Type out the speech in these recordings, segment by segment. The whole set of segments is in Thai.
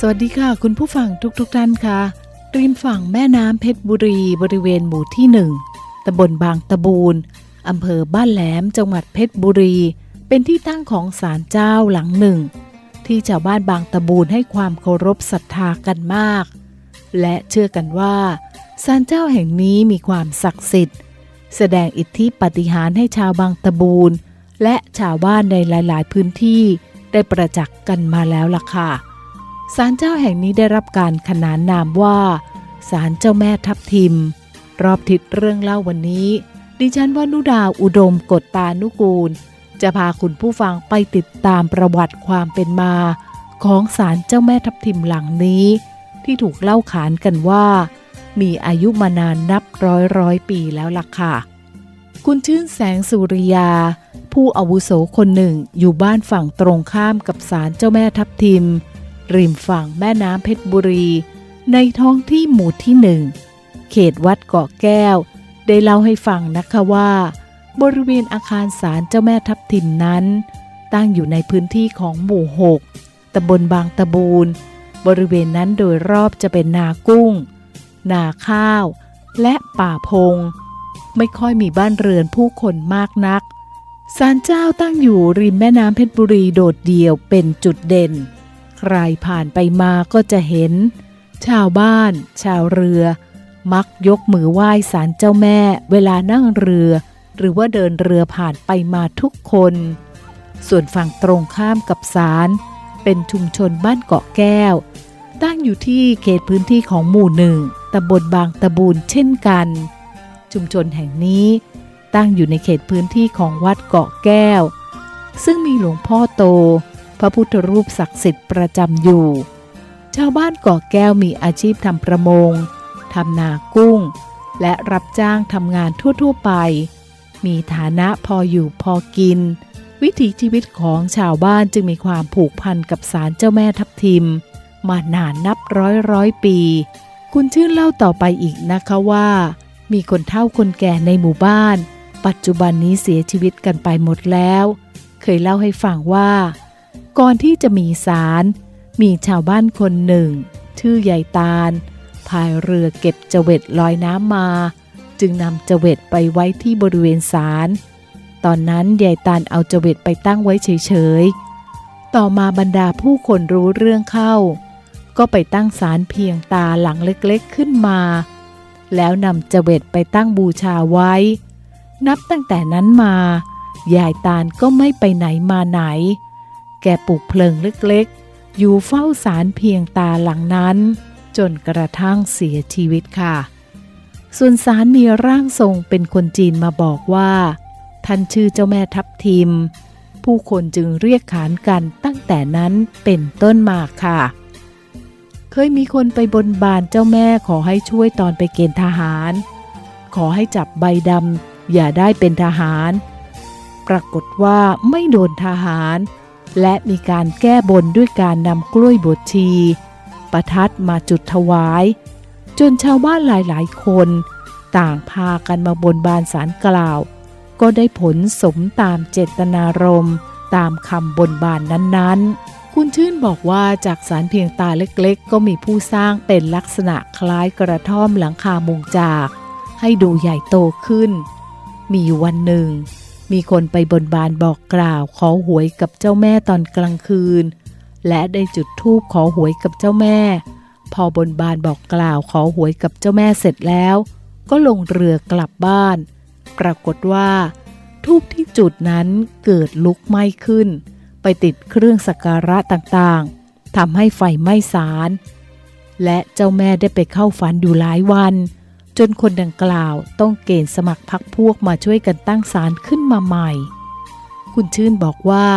สวัสดีค่ะ คุณผู้ฟังทุกๆทท่านค่ะริมฝั่งแม่น้ำเพชรบุรีบริเวณหมู่ที่หนึ่งตำบลบางตะบูนอำเภอบ้านแหลมจังหวัดเพชรบุรี เป็นที่ตั้งของศาลเจ้าหลังหนึ่ง ที่ชาวบ้านบางตะบูนให้ความเคารพศรัทธากันมาก และเชื่อกันว่าศาลเจ้าแห่งนี้มีความศักดิ์สิทธิ์ แสดงอิทธิปฏิหารให้ชาวบางตะบูนและชาวบ้านในหลาย ๆ พื้นที่ได้ประจักษ์กันมาแล้วล่ะค่ะ ศาลเจ้าแห่งนี้ได้รับการขนานนามว่าศาลเจ้าแม่ทับทิม รอบทิศเรื่องเล่าวันนี้ ดิฉันวานุดาวอุดมกฎตานุกูล จะพาคุณผู้ฟังไปติดตามประวัติความเป็นมา ของศาลเจ้าแม่ทับทิมหลังนี้ ที่ถูกเล่าขานกันว่า มีอายุมานานนับร้อยร้อยปีแล้วล่ะค่ะ คุณชื่นแสงสุริยา ผู้อาวุโสคนหนึ่งอยู่บ้านฝั่งตรงข้ามกับศาลเจ้าแม่ทับทิม ริมฝั่งแม่น้ำเพชรบุรี ในท้องที่หมู่ที่หนึ่ง เขตวัดเกาะแก้ว ได้เล่าให้ฟังนะคะว่า บริเวณอาคารศาลเจ้าแม่ทับทิมนั้น ตั้งอยู่ในพื้นที่ของหมู่หกตำบลบางตะบูน บริเวณนั้นโดยรอบจะเป็นนากุ้ง นาข้าว และป่าพง ไม่ค่อยมีบ้านเรือนผู้คนมากนักศาลเจ้าตั้งอยู่ริมแม่น้ำเพชรบุรีโดดเดี่ยวเป็นจุดเด่น ใครผ่านไปมาก็จะเห็น ชาวบ้าน ชาวเรือ มักยกมือไหว้ศาลเจ้าแม่ เวลานั่งเรือ หรือว่าเดินเรือผ่านไปมาทุกคน ส่วนฝั่งตรงข้ามกับศาลเป็นชุมชนบ้านเกาะแก้ว ตั้งอยู่ที่เขตพื้นที่ของหมู่หนึ่งตำบลบางตะบูนเช่นกัน ชุมชนแห่งนี้ตั้งอยู่ในเขตพื้นที่ของวัดเกาะแก้ว ซึ่งมีหลวงพ่อโต พระพุทธรูปศักดิ์สิทธิ์ประจำอยู่ ชาวบ้านเกาะแก้วมีอาชีพทำประมงทำนากุ้ง และรับจ้างทำงานทั่ว ๆ ไป มีฐานะพออยู่พอกิน วิถีชีวิตของชาวบ้านจึงมีความผูกพันกับศาลเจ้าแม่ทับทิม มานานนับร้อยร้อยปี คุณชื่นเล่าต่อไปอีกนะคะว่า มีคนเฒ่าคนแก่ในหมู่บ้าน ปัจจุบันนี้เสียชีวิตกันไปหมดแล้ว เคยเล่าให้ฟังว่า ก่อนที่จะมีศาลมีชาวบ้านคนหนึ่ง ชื่อยายตาลพายเรือเก็บเจเวตลอยน้ำมา จึงนำเจเวตไปไว้ที่บริเวณศาลตอนนั้นยายตาลเอาเจเวตไปตั้งไว้เฉยๆ ต่อมาบรรดาผู้คนรู้เรื่องเข้า ก็ไปตั้งศาลเพียงตาหลังเล็กๆขึ้นมา แล้วนำเจเวตไปตั้งบูชาไว้ นับตั้งแต่นั้นมายายตาลก็ไม่ไปไหนมาไหน แกปลูกเพลิงเล็กๆ อยู่เฝ้าศาลเพียงตาหลังนั้น จนกระทั่งเสียชีวิตค่ะ ส่วนศาลมีร่างทรงเป็นคนจีนมาบอกว่า ท่านชื่อเจ้าแม่ทับทิม ผู้คนจึงเรียกขานกันตั้งแต่นั้นเป็นต้นมาค่ะ เคยมีคนไปบนบานเจ้าแม่ขอให้ช่วยตอนไปเกณฑ์ทหาร ขอให้จับใบดำอย่าได้เป็นทหาร ปรากฏว่าไม่โดนทหาร และมีการแก้บนด้วยการนำกล้วยบดชี ประทัดมาจุดถวาย จนชาวบ้านหลายๆ คน ต่างพากันมาบนบานสารกล่าว ก็ได้ผลสมตามเจตนารมณ์ตามคำบนบานนั้นๆ คุณชื่นบอกว่าจากสารเพียงตาเล็กๆ ก็มีผู้สร้างเป็นลักษณะคล้ายกระท่อมหลังคามุงจาก ให้ดูใหญ่โตขึ้น มีวันหนึ่ง มีคนไปบนบานบอกกล่าวขอหวยกับเจ้าแม่ตอนกลางคืน และได้จุดธูปขอหวยกับเจ้าแม่ พอบนบานบอกกล่าวขอหวยกับเจ้าแม่เสร็จแล้ว ก็ลงเรือกลับบ้าน ปรากฏว่าทูบที่จุดนั้นเกิดลุกไหม้ขึ้น ไปติดเครื่องสักการะต่างๆทำให้ไฟไหม้ศาลและเจ้าแม่ได้ไปเข้าฝันอยู่หลายวัน จนคนดังกล่าวต้องเกณฑ์สมัครพักพวกมาช่วยกันตั้งศาลขึ้นมาใหม่ คุณชื่นบอกว่า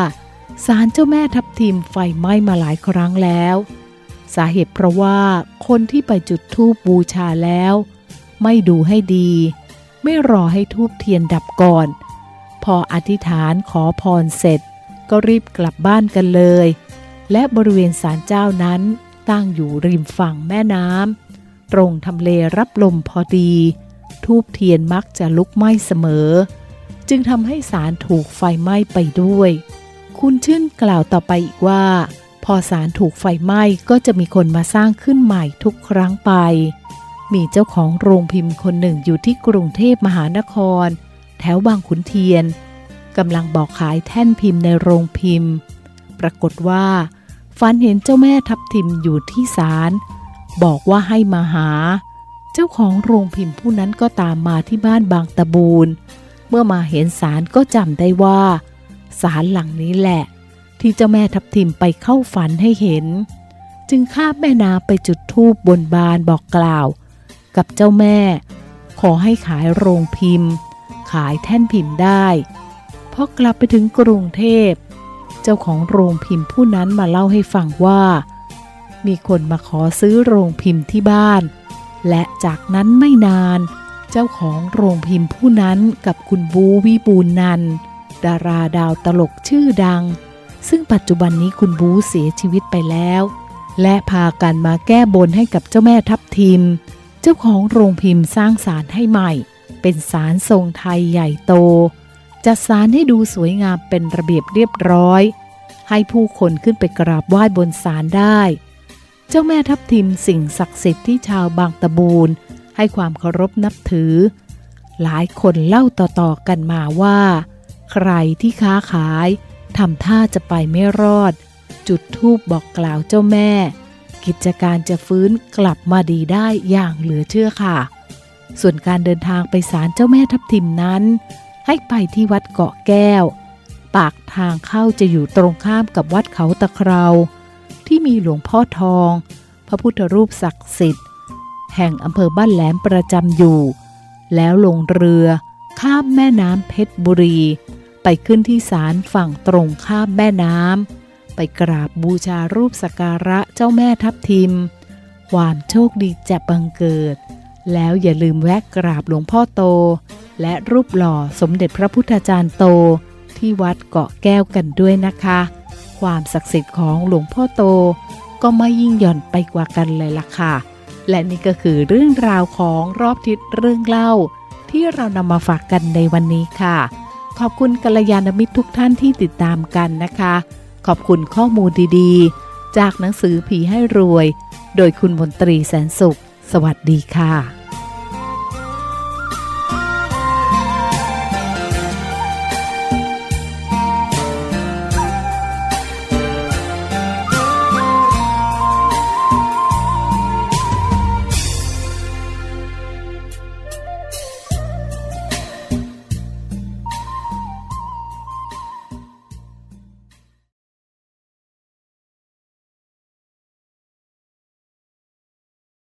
ศาลเจ้าแม่ทับทิมไฟไหม้มาหลายครั้งแล้ว สาเหตุเพราะว่าคนที่ไปจุดธูปบูชาแล้ว ไม่ดูให้ดี ไม่รอให้ทูบเทียนดับก่อน พออธิษฐานขอพรเสร็จ ก็รีบกลับบ้านกันเลย และบริเวณศาลเจ้านั้นตั้งอยู่ริมฝั่งแม่น้ำ ตรงทำเลรับลมพอดี ทูบเทียนมักจะลุกไหม้เสมอ จึงทำให้ศาลถูกไฟไหม้ไปด้วย คุณชื่นกล่าวต่อไปอีกว่า พอศาลถูกไฟไหม้ก็จะมีคนมาสร้างขึ้นใหม่ทุกครั้งไป มีเจ้าของโรงพิมพ์คนหนึ่งอยู่ที่กรุงเทพมหานคร แถวบางขุนเทียนกำลังบอกขายแท่นพิมพ์ในโรงพิมพ์ ปรากฏว่าฝันเห็นเจ้าแม่ทับทิมอยู่ที่ศาล บอกว่าให้มาหา เจ้าของโรงพิมพ์ผู้นั้นก็ตามมาที่บ้านบางตะบูน เมื่อมาเห็นศาลก็จำได้ว่าศาลหลังนี้แหละ ที่เจ้าแม่ทับทิมไปเข้าฝันให้เห็น จึงข้าแม่น้ำไปจุดธูปบนบานบอกกล่าว กับเจ้าแม่ ขอให้ขายโรงพิมพ์ ขายแท่นพิมพ์ได้พอกลับไปถึงกรุงเทพ เจ้าของโรงพิมพ์ผู้นั้นมาเล่าให้ฟังว่า มีคนมาขอซื้อโรงพิมพ์ที่บ้าน และจากนั้นไม่นาน เจ้าของโรงพิมพ์ผู้นั้นกับคุณบูวิบูลนัน ดาราดาวตลกชื่อดัง ซึ่งปัจจุบันนี้คุณบูเสียชีวิตไปแล้ว และพากันมาแก้บนให้กับเจ้าแม่ทับทิม เจ้าของโรงพิมพ์สร้างศาลให้ใหม่ เป็นศาลทรงไทยใหญ่โต จัดศาลให้ดูสวยงามเป็นระเบียบเรียบร้อยให้ผู้คนขึ้นไปกราบไหว้บนศาลได้ เจ้าแม่ทับทิมสิ่งศักดิ์สิทธิ์ที่ชาวบางตะบูนให้ความเคารพนับถือ หลายคนเล่าต่อๆกันมาว่า ใครที่ค้าขายทำท่าจะไปไม่รอด จุดทูบบอกกล่าวเจ้าแม่ กิจการจะฟื้นกลับมาดีได้อย่างเหลือเชื่อค่ะ ส่วนการเดินทางไปศาลเจ้าแม่ทับทิมนั้น ให้ไปที่วัดเกาะแก้ว ปากทางเข้าจะอยู่ตรงข้ามกับวัดเขาตะเครา ที่มีหลวงพ่อทอง พระพุทธรูปศักดิ์สิทธิ์ แห่งอำเภอบ้านแหลมประจำอยู่ แล้วลงเรือข้ามแม่น้ำเพชรบุรี ไปขึ้นที่ศาลฝั่งตรงข้ามแม่น้ำไปกราบบูชารูปสักการะเจ้าแม่ทับทิม ความโชคดีจะบังเกิด แล้วอย่าลืมแวะกราบหลวงพ่อโต และรูปหล่อสมเด็จพระพุทธจารย์โตที่วัดเกาะแก้วกันด้วยนะคะ ความศักดิ์สิทธิ์ของหลวงพ่อโต ก็ไม่ยิ่งหย่อนไปกว่ากันเลยล่ะค่ะ และนี่ก็คือเรื่องราวของรอบทิศเรื่องเล่า ที่เรานำมาฝากกันในวันนี้ค่ะ ขอบคุณกัลยาณมิตรทุกท่านที่ติดตามกันนะคะ ขอบคุณข้อมูลดีๆ จากหนังสือผีให้รวย โดยคุณมนตรีแสนสุข สวัสดีค่ะ